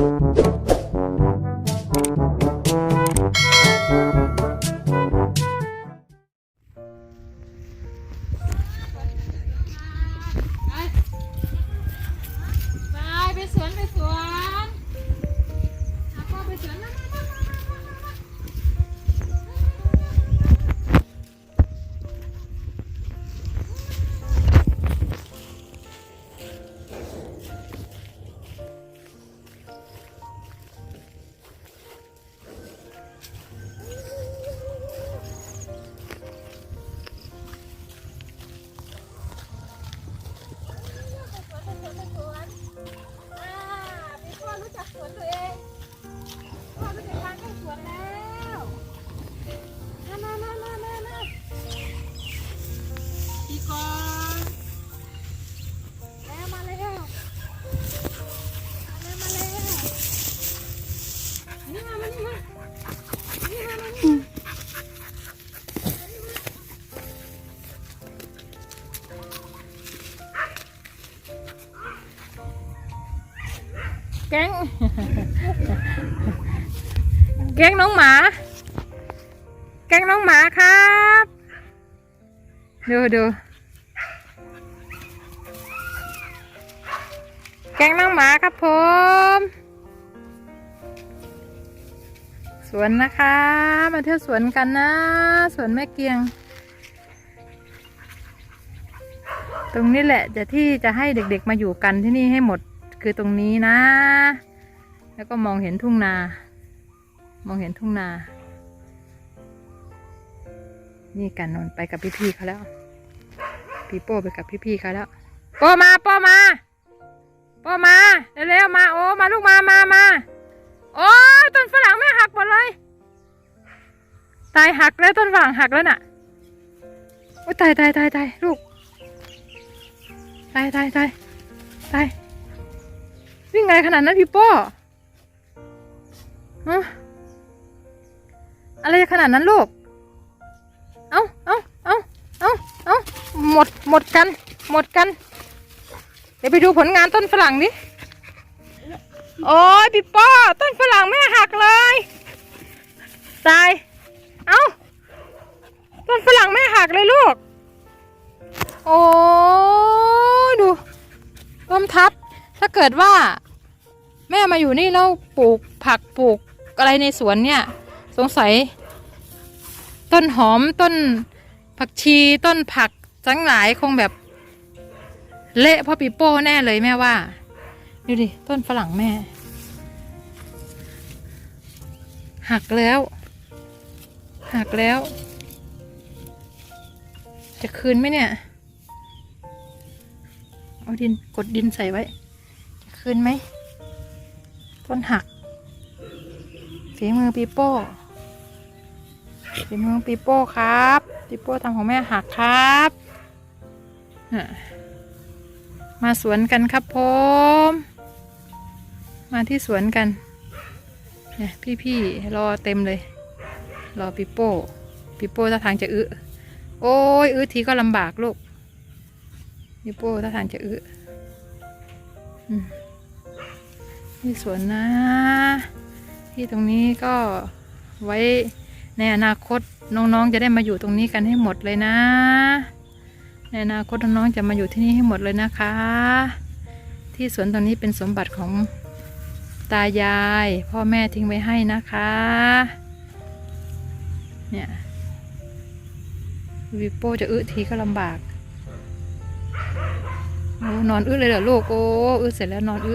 ไปสวนไปสวนเอาพ่อไปสวนนะ แก๊ง แก๊งน้องหมา แก๊งน้องหมาครับ ดูดูแก๊งน้องหมาครับผม สวนนะคะ มาเที่ยวสวนกันนะ สวนแม่เกียง ตรงนี้แหละจะที่จะให้เด็กๆมาอยู่กันที่นี่ให้หมด คือตรงนี้นะ แล้วก็มองเห็นทุ่งนา มองเห็นทุ่งนา นี่กันนนไปกับพี่ๆเขาแล้ว พี่โป้ไปกับพี่ๆเขาแล้ว โป้มาโป้มาโป้มาเร็วๆมาโอ้มาลูกมามามาโอ้ต้นฝรั่งแม่หักหมดเลย ตายหักแล้วต้นฝรั่งหักแล้วน่ะโอ้ตายตายตายตายลูกตายตายตายตาย วิ่งไงขนาดนั้นพี่ป้ฮะอะไรขนาดนั้นลูก เอาเอาเอาเอาเอาหมด หมดกัน หมดกัน เดี๋ยวไปดูผลงานต้นฝรั่งดิ โอ้ยพี่ป้อ ต้นฝรั่งแม่หักเลย ตาย เอาต้นฝรั่งแม่หักเลยลูก โอ้ ดูล้มทับ ถ้าเกิดว่าแม่มาอยู่นี่แล้วปลูกผักปลูกอะไรในสวนเนี่ย สงสัย ต้นหอมต้นผักชีต้นผักจังหลายคงแบบ เละเพราะปีโป้แน่เลยแม่ว่าดูดิต้นฝรั่งแม่ หักแล้ว หักแล้ว จะคืนไหมเนี่ย เอาดินกดดินใส่ไว้ คืนไหม ต้นหัก ฝีมือปีโป้ ฝีมือปีโป้ครับปีโป้ทำของแม่หักครับ มาสวนกันครับผม มาที่สวนกัน เนี่ยพี่ๆรอเต็มเลย รอปีโป้ปีโป้ท่าทางจะอึ โอ้ยอึทีก็ลำบากลูกพี่โป้ถ้าทางจะอึอืม นี่สวนนะ ที่ตรงนี้ก็ไว้ในอนาคตน้องๆจะได้มาอยู่ตรงนี้กันให้หมดเลยนะ ในอนาคตน้องๆจะมาอยู่ที่นี่ให้หมดเลยนะคะ ที่สวนตรงนี้เป็นสมบัติของตายาย พ่อแม่ทิ้งไว้ให้นะคะ เนี่ยวิโป้จะอึทีก็ลำบากโอ้นอนอึเลยเหรอลูกโอ้อึเสร็จแล้วนอนอึ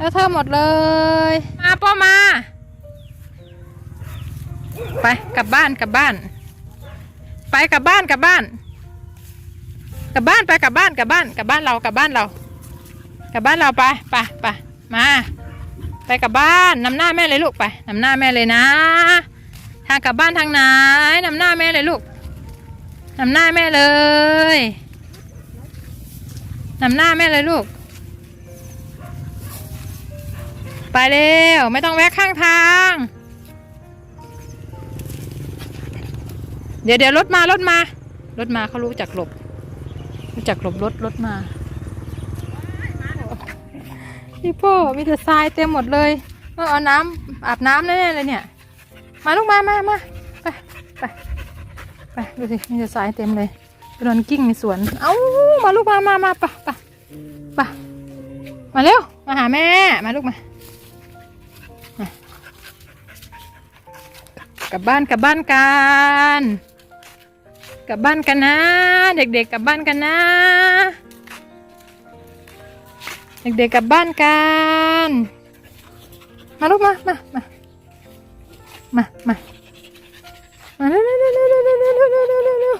แล้วเธอะหมดเลย มาโป้มา ไปกลับบ้านกลับบ้าน ไปกลับบ้านกลับบ้าน กลับบ้านไปกลับบ้านกลับบ้านกลับบ้านเรากลับบ้านเรา กลับบ้านเราไปไปไปมา ไปไปกลับบ้านนำหน้าแม่เลยลูกไปนำหน้าแม่เลยนะ ทางกลับบ้านทางไหนนำหน้าแม่เลยลูกนำหน้าแม่เลยนำหน้าแม่เลยลูก ไปเร็ว ไม่ต้องแวะข้างทาง เดี๋ยวเดี๋ยวรถมารถมารถมาเขารู้จักหลบ รู้จักหลบรถรถมาพี่พ่อมีแต่ทรายเต็มหมดเลยเออเอาน้ำอาบน้ำแน่เลยเนี่ย มาลูกมามามาไปไปไปดูสิมีแต่ทรายเต็มเลยไปนอนกิ้งในสวน เอ้ามาลูกมามามาไปไปไปมาเร็วมาหาแม่ มาลูกมา กลับบ้านกลับบ้านกันกลับบ้านกันนะ เด็กๆกลับบ้านกันนะ เด็กๆกลับบ้านกันมาลูกมามามามามามาเร็วเร็วเร็วเร็วเร็วเร็วเร็ว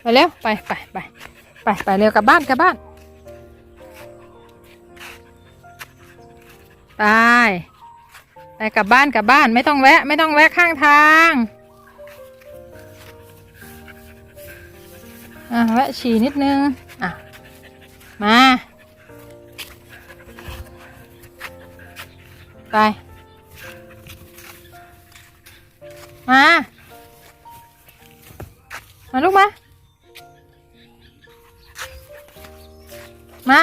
ไปเร็วไปไปไปไปไปเร็วกลับบ้านกลับบ้านไป ไปกลับบ้านกลับบ้านไม่ต้องแวะ ไม่ต้องแวะข้างทางอะแวะฉี่นิดนึง อะ มา ไป มา มาลูกมา มา